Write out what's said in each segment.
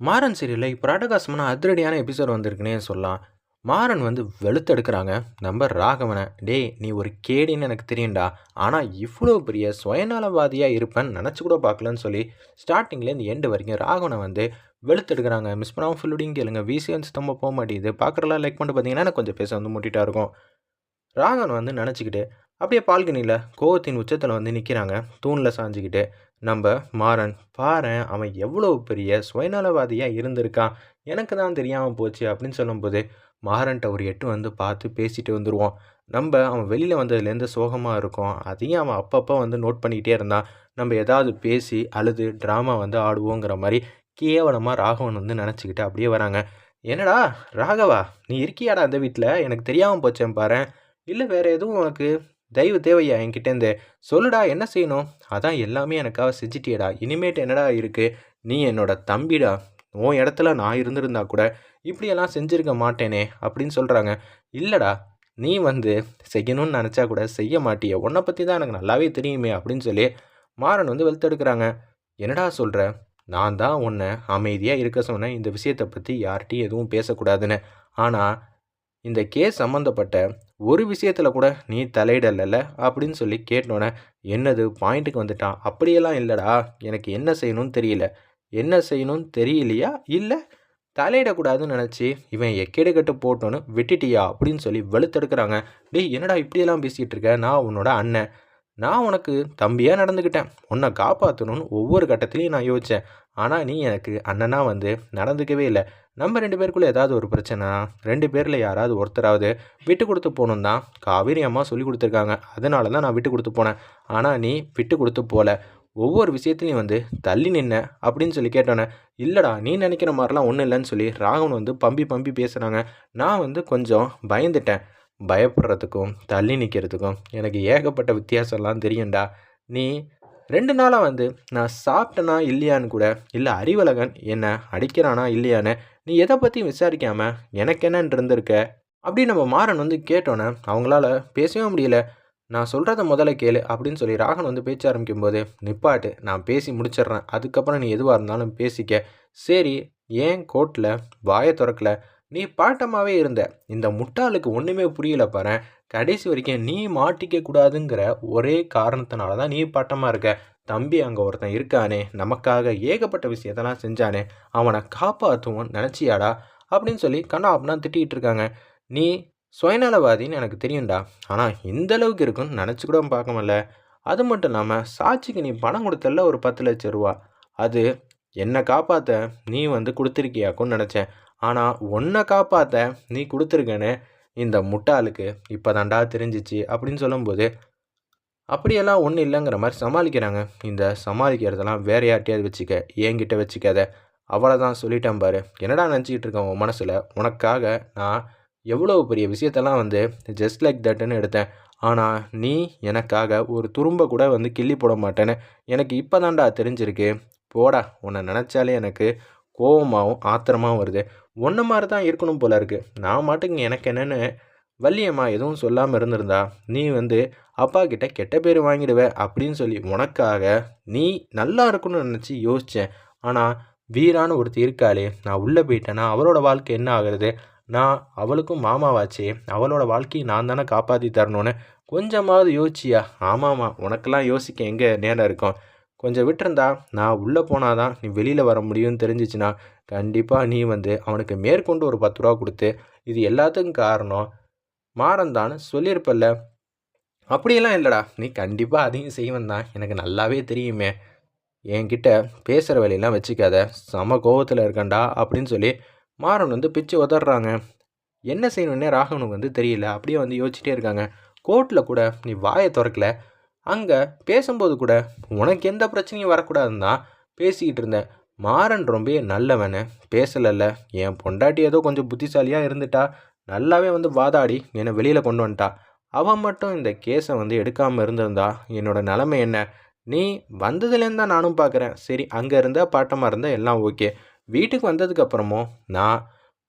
மாறன் சீரியலில் இப்போ ராட்டகாசமான அதிரடியான எபிசோட் வந்திருக்குன்னே சொல்லலாம். மாறன் வந்து வெளுத்தெடுக்கிறாங்க. நம்ம ராகவனை டேய் நீ ஒரு கேடின்னு எனக்கு தெரியும்டா. ஆனால் இவ்வளோ பெரிய சுயநலவாதியாக இருப்பேன்னு நினச்சி கூட பார்க்கலன்னு சொல்லி ஸ்டார்டிங்லேருந்து எண்டு வரைக்கும் ராகவனை வந்து வெளுத்தெடுக்கிறாங்க. மிஸ் பண்ணாமல் ஃபுல்லுடிங் கேளுங்க. விசிஎன்ஸ் தம்ப போக மாட்டேங்குது. பார்க்குறலாம் லைக் பண்ணிட்டு பார்த்தீங்கன்னா எனக்கு கொஞ்சம் பேச வந்து முட்டிட்டா இருக்கும். ராகவன் வந்து நினச்சிக்கிட்டு அப்படியே பால்கனியில் கோவத்தின் உச்சத்தில் வந்து நிற்கிறாங்க தூணில் சாஞ்சிக்கிட்டு நம்ம மாறன் பாரேன் அவன் எவ்வளோ பெரிய சுயநலவாதியாக இருந்திருக்கான். எனக்கு தான் தெரியாமல் போச்சு அப்படின்னு சொல்லும்போது மாறன்ட்ட ஒரு எட்டு வந்து பார்த்து பேசிட்டு வந்துடுவோம் நம்ம அவன் வெளியில் வந்ததுலேருந்து சோகமாக இருக்கும். அதையும் அவன் அப்பப்போ வந்து நோட் பண்ணிக்கிட்டே இருந்தான். நம்ம ஏதாவது பேசி அழுது ட்ராமா வந்து ஆடுவோங்கிற மாதிரி கேவலமாக ராகவன் வந்து நினச்சிக்கிட்டு அப்படியே வராங்க. என்னடா ராகவா நீ இருக்கியாடா அந்த வீட்டில் எனக்கு தெரியாமல் போச்சேன் பாரு இல்லை வேறு எதுவும் உனக்கு தயவு தேவையா என்கிட்டேருந்து சொல்லுடா என்ன செய்யணும்? அதான் எல்லாமே எனக்காக செஞ்சிட்டியடா. இனிமேட்டு என்னடா இருக்குது நீ என்னோட தம்பிடா. உன் இடத்துல நான் இருந்திருந்தா கூட இப்படியெல்லாம் செஞ்சுருக்க மாட்டேனே அப்படின்னு சொல்கிறாங்க இல்லைடா நீ வந்து செய்யணும்னு நினச்சா கூட செய்ய மாட்டிய. உன்னை பற்றி தான் எனக்கு நல்லாவே தெரியுமே அப்படின்னு சொல்லி மாறன் வந்து வெளுத்தெடுக்கிறாங்க. என்னடா சொல்கிற நான் தான் உன்னை அமைதியாக இருக்க சொன்னேன். இந்த விஷயத்தை பற்றி யார்கிட்டையும் எதுவும் பேசக்கூடாதுன்னு. ஆனால் இந்த கேஸ் சம்மந்தப்பட்ட ஒரு விஷயத்தில் கூட நீ தலையிடல அப்படின்னு சொல்லி கேட்டோன்னே என்னது பாயிண்ட்டுக்கு வந்துட்டான்? அப்படியெல்லாம் இல்லைடா எனக்கு என்ன செய்யணும்னு தெரியல. என்ன செய்யணும்னு தெரியலையா? இல்லை தலையிடக்கூடாதுன்னு நினச்சி இவன் எக்கேடு கட்டு போட்டோன்னு விட்டுட்டியா? அப்படின்னு சொல்லி வெளுத்தெடுக்கிறாங்க. டேய் என்னடா இப்படியெல்லாம் பேசிகிட்டு இருக்க? நான் உன்னோட அண்ணன். நான் உனக்கு தம்பியாக நடந்துக்கிட்டேன் உன்னை காப்பாற்றணும்னு ஒவ்வொரு கட்டத்துலையும் நான் யோசித்தேன் ஆனால் நீ எனக்கு அண்ணனாக வந்து நடந்துக்கவே இல்லை. நம்ம ரெண்டு பேருக்குள்ளே ஏதாவது ஒரு பிரச்சனை ரெண்டு பேரில் யாராவது ஒருத்தராவது விட்டு கொடுத்து போகணும் தான் காவேரி அம்மா சொல்லி கொடுத்துருக்காங்க. அதனால தான் நான் விட்டு கொடுத்து போனேன். ஆனால் நீ விட்டு கொடுத்து போகல ஒவ்வொரு விஷயத்துலையும் வந்து தள்ளி நின்ன அப்படின்னு சொல்லி கேட்டோன்னே இல்லைடா நீ நினைக்கிற மாதிரிலாம் ஒன்றும் இல்லைன்னு சொல்லி ராகவன் வந்து பம்பி பம்பி பேசுகிறாங்க நான் வந்து கொஞ்சம் பயந்துட்டேன். பயப்படுறதுக்கும் தள்ளி நிற்கிறதுக்கும் எனக்கு ஏகப்பட்ட வித்தியாசம்லாம் தெரியும்டா. நீ ரெண்டு நாளாக வந்து நான் சாப்பிட்டனா இல்லையான்னு கூட இல்லை அறிவழகன் என்னை அடிக்கிறானா இல்லையான்னு நீ எதை பற்றியும் விசாரிக்காமல் எனக்கு என்னன்னு இருந்திருக்க? அப்படி நம்ம மாறன் வந்து கேட்டோன்னே அவங்களால பேசவே முடியல. நான் சொல்கிறத முதல்ல கேளு அப்படின்னு சொல்லி ராகன் வந்து பேச்ச ஆரம்பிக்கும்போது நிப்பாட்டு நான் பேசி முடிச்சிடுறேன். அதுக்கப்புறம் நீ எதுவாக இருந்தாலும் பேசிக்க. சரி ஏன் கோர்ட்டில் வாயை திறக்கலை? நீ பாட்டமாகவே இருந்த. இந்த முட்டாளுக்கு ஒன்றுமே புரியல பாரு கடைசி வரைக்கும் நீ மாட்டிக்க கூடாதுங்கிற ஒரே காரணத்தினால தான் நீ பாட்டமாக இருக்க. தம்பி அங்கே ஒருத்தன் இருக்கானே. நமக்காக ஏகப்பட்ட விஷயத்தெல்லாம் செஞ்சானே. அவனை காப்பாற்றுவோம் நினச்சியாடா? அப்படின்னு சொல்லி கண்ணா அப்படின்னா திட்டிகிட்டு இருக்காங்க. நீ சுயநலவாதின்னு எனக்கு தெரியும்டா. ஆனால் இந்த அளவுக்கு இருக்குன்னு நினச்சி கூட பார்க்க அது மட்டும் இல்லாமல் சாட்சிக்கு நீ பணம் கொடுத்தல ஒரு பத்து லட்ச ரூபா. அது என்னை காப்பாற்ற நீ வந்து கொடுத்துருக்கியாக்குன்னு நினச்சேன். ஆனால் உன்னை காப்பாற்ற நீ கொடுத்துருக்கேன்னு இந்த முட்டாளுக்கு இப்போ தாண்டா தெரிஞ்சிச்சு அப்படின்னு சொல்லும்போது அப்படியெல்லாம் ஒன்றும் இல்லைங்கிற மாதிரி சமாளிக்கிறாங்க. இந்த சமாளிக்கிறதெல்லாம் வேற யார்ட்டையாவது வச்சுக்க என்கிட்ட வச்சுக்காத. அவ்வளோதான் சொல்லிட்டேன் பாரு. என்னடா நினச்சிக்கிட்டு இருக்கேன் உன் மனசில்? உனக்காக நான் எவ்வளோ பெரிய விஷயத்தெல்லாம் வந்து ஜஸ்ட் லைக் தட்டுன்னு எடுத்தேன். ஆனால் நீ எனக்காக ஒரு துரும்ப கூட வந்து கிள்ளி போட மாட்டேன்னு எனக்கு இப்போ தான்டா தெரிஞ்சிருக்கு. போடா. உன்னை நினச்சாலே எனக்கு கோபமாகவும் ஆத்திரமாகவும் வருது. ஒன்று மாதிரி தான் இருக்கணும் போல இருக்குது நான் மாட்டுங்க எனக்கு என்னென்னு வள்ளியம்மா எதுவும் சொல்லாமல் இருந்திருந்தா நீ வந்து அப்பா கிட்ட கெட்ட பேர் வாங்கிடுவ அப்படின்னு சொல்லி உனக்காக நீ நல்லா இருக்கணும்னு நினச்சி யோசித்தேன் ஆனால் வீரான்னு ஒருத்தர் இருக்காளே நான் உள்ளே போயிட்டேன்னா அவளோட வாழ்க்கை என்ன ஆகுறது? நான் அவளுக்கும் மாமாவாச்சே அவளோட வாழ்க்கையை நான் தானே காப்பாற்றி தரணும்னு கொஞ்சமாவது யோசிச்சியா? ஆமாம்மா உனக்கெல்லாம் யோசிக்க எங்கே நேரம் இருக்கும்? கொஞ்சம் விட்டுருந்தா நான் உள்ளே போனாதான் நீ வெளியில் வர முடியும்னு தெரிஞ்சிச்சுன்னா கண்டிப்பாக நீ வந்து அவனுக்கு மேற்கொண்டு ஒரு பத்து ரூபா கொடுத்து இது எல்லாத்துக்கும் காரணம். மாறந்தான்னு சொல்லியிருப்பல்ல. அப்படியெல்லாம் இல்லைடா. நீ கண்டிப்பாக அதையும் செய்வன் தான் எனக்கு நல்லாவே தெரியுமே. என்கிட்ட பேசுகிற வேலையெல்லாம் வச்சுக்காத. சம கோபத்தில் இருக்கண்டா அப்படின்னு சொல்லி மாறன் வந்து பிச்சு உதறாங்க என்ன செய்யணுன்னே ராகவனுக்கு வந்து தெரியல. அப்படியே வந்து யோசிச்சுட்டே இருக்காங்க. கோர்ட்டில் கூட நீ வாயை திறக்கல. அங்கே பேசும்போது கூட உனக்கு எந்த பிரச்சனையும் வரக்கூடாதுன்னு தான் பேசிக்கிட்டு இருந்தேன். மாறன் ரொம்ப நல்லவனு. பேசலைல்ல. என் பொண்டாட்டி ஏதோ கொஞ்சம் புத்திசாலியாக இருந்துட்டா. நல்லாவே வந்து வாதாடி என்னை வெளியில் கொண்டு வந்துட்டா. அவன் மட்டும் இந்த கேஸை வந்து எடுக்காமல் இருந்திருந்தா என்னோட நிலமை என்ன? நீ வந்ததுலேருந்து தான் நானும் பார்க்குறேன் சரி அங்கே இருந்தால் பாட்டமாக இருந்தால் எல்லாம் ஓகே. வீட்டுக்கு வந்ததுக்கப்புறமும் நான்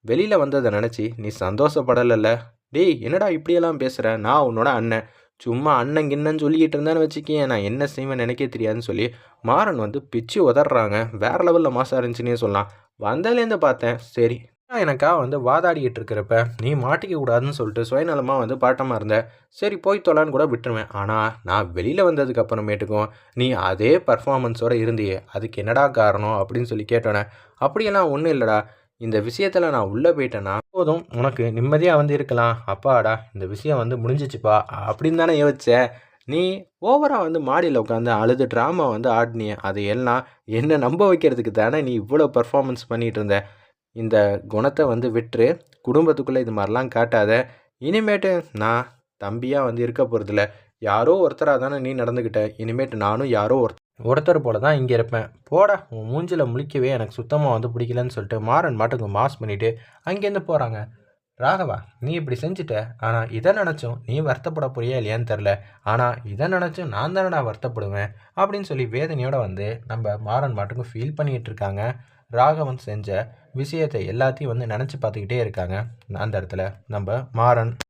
வெளியில் வந்ததை நினச்சி நீ சந்தோஷப்படலைல்ல. டேய் என்னடா இப்படியெல்லாம் பேசுகிற நான் உன்னோட அண்ணன். சும்மா அண்ணன் கிண்ணன்னு சொல்லிக்கிட்டு இருந்தான்னு வச்சுக்கேன். நான் என்ன செய்வேன் எனக்கே தெரியாதுன்னு சொல்லி மாறன் வந்து பிச்சு உதறாங்க வேற லெவலில் மாசம் இருந்துச்சுன்னே சொல்லலாம். வந்ததுலேருந்து பார்த்தேன் சரி நான் எனக்கா வந்து வாதாடிக்கிட்டு இருக்கிறப்ப நீ மாட்டிக்க கூடாதுன்னு சொல்லிட்டு சுயநலமாக வந்து பாட்டமாக இருந்த. சரி போய் தொலான்னு கூட விட்டுருவேன். ஆனால் நான் வெளியில் வந்ததுக்கு அப்புறமேட்டுக்கும் நீ அதே பர்ஃபார்மன்ஸோடு இருந்தியே. அதுக்கு என்னடா காரணம் அப்படின்னு சொல்லி கேட்டோன்னே அப்படியெல்லாம் ஒன்றும் இல்லைடா. இந்த விஷயத்தில் நான் உள்ளே போயிட்டேன்னா போதும் உனக்கு நிம்மதியாக வந்து இருக்கலாம். அப்பாடா இந்த விஷயம் வந்து முடிஞ்சிச்சுப்பா அப்படின்னு தானே யோசிச்ச. நீ ஓவராக வந்து மாடியில் உட்காந்து அழுது ட்ராமா வந்து ஆடினிய அதையெல்லாம் என்னை நம்ப வைக்கிறதுக்கு தானே நீ இவ்வளோ பர்ஃபார்மன்ஸ் பண்ணிகிட்டு இருந்த. இந்த குணத்தை வந்து விட்டுரு குடும்பத்துக்குள்ளே இது மாதிரிலாம் காட்டாத. இனிமேட்டு நான் தம்பியாக வந்து இருக்க போகிறதில்ல யாரோ ஒருத்தராக தானே நீ நடந்துக்கிட்ட இனிமேட்டு நானும் யாரோ ஒருத்தர் ஒருத்தர் போல தான் இங்கே இருப்பேன். போடா உன் மூஞ்சில் முழிக்கவே எனக்கு சுத்தமாக வந்து பிடிக்கலன்னு சொல்லிட்டு மாறன் மாட்டுக்கு மாஸ் பண்ணிவிட்டு அங்கேருந்து போகிறாங்க ராகவா நீ இப்படி செஞ்சுட்ட. ஆனால் இதை நினச்சும் நீ வருத்தப்பட போறியா இல்லையான்னு தெரில ஆனால் இதை நினச்சும் நான் தானடா வருத்தப்படுவேன் அப்படின்னு சொல்லி வேதனையோடு வந்து நம்ம மாறன் மாட்டுக்கும் ஃபீல் பண்ணிகிட்டு இருக்காங்க. ராகவன் செஞ்ச விஷயத்தை எல்லாத்தையும் வந்து நினச்சி பார்த்துக்கிட்டே இருக்காங்க. அந்த இடத்துல நம்ம மாறன்